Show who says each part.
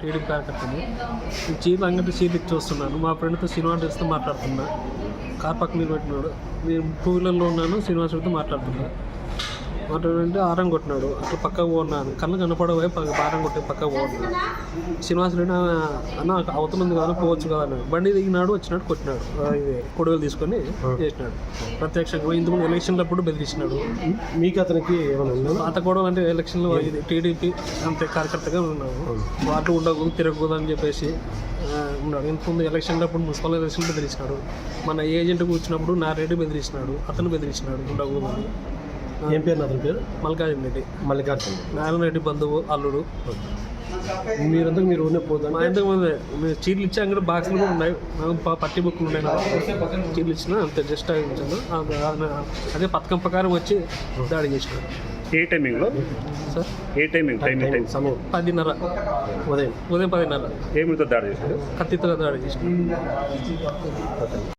Speaker 1: TDP కార్యకర్తని చీర అంగడి చీర ఇచ్చి మా ఫ్రెండ్తో శ్రీనివాస్ రెడ్డితో మాట్లాడుతున్నా. కార్ పక్కన నిలబెట్టినాడు. నేను టూ వీలర్లో ఉన్నాను శ్రీనివాస్ మాట్లాడుతున్నాను మాట్లాడుతున్నా మాట్లాడంటే ఆరం కొట్టినాడు. అట్లా పక్కకు పోన్నాను. కళ్ళు పక్క ఆరం కొట్టి పక్కకు పోన్నాను శ్రీనివాస్ రెడ్డి "ఆ, అన్న అవతలుంది కదా పోవచ్చు కదా అన్నాడు. బండి దిగినాడు వచ్చినాడు కొట్టినాడు. ఇది కొడుగులు తీసుకొని చేసినాడు. ప్రత్యక్షంగా ఇంతకుముందు ఎలక్షన్లప్పుడు బెదిరించినాడు.
Speaker 2: మీకు అతనికి
Speaker 1: పాత గొడవ అంటే ఎలక్షన్లో ఇది. టీడీపీ అంతే కార్యకర్తగా ఉన్నాము వాటి ఉండకూడదు తిరగకూడదు అని చెప్పేసి ఉన్నాడు. ఇంతకుముందు ఎలక్షన్లప్పుడు మున్సిపల్ ఎలక్షన్ బెదిరించినాడు. మన ఏజెంట్ కూర్చున్నప్పుడు నా రెడ్డి బెదిరించినాడు అతను బెదిరించినాడు ఉండకూడదు
Speaker 2: ఏం పేరు అతని పేరు?
Speaker 1: మల్లికార్జున రెడ్డి.
Speaker 2: మల్లికార్జున
Speaker 1: నారాయణ రెడ్డి బంధువు అల్లుడు.
Speaker 2: మీరంతా మీరు ఊరినే పోతాను
Speaker 1: మా ఇంతకు ముందు మేము చీరలు ఇచ్చి అంగడి బాక్సులు కూడా ఉన్నాయి. పట్టి బుక్కులు ఉన్నాయి నాకు. చీరలు ఇచ్చిన అంతే జస్ట్ ఇచ్చాను అదే పథకం ప్రకారం వచ్చి దాడి చేసినాడు
Speaker 3: ఏ టైమింగ్లో?
Speaker 1: సార్?
Speaker 3: ఏ టైమింగ్? టైమింగ్ టైం
Speaker 2: సమయం.
Speaker 1: పదిన్నర.
Speaker 2: ఉదయం.
Speaker 1: ఉదయం పదిన్నర.
Speaker 3: ఏమితో దాడి చేశారు
Speaker 1: కత్తితో దాడి చేసినాడు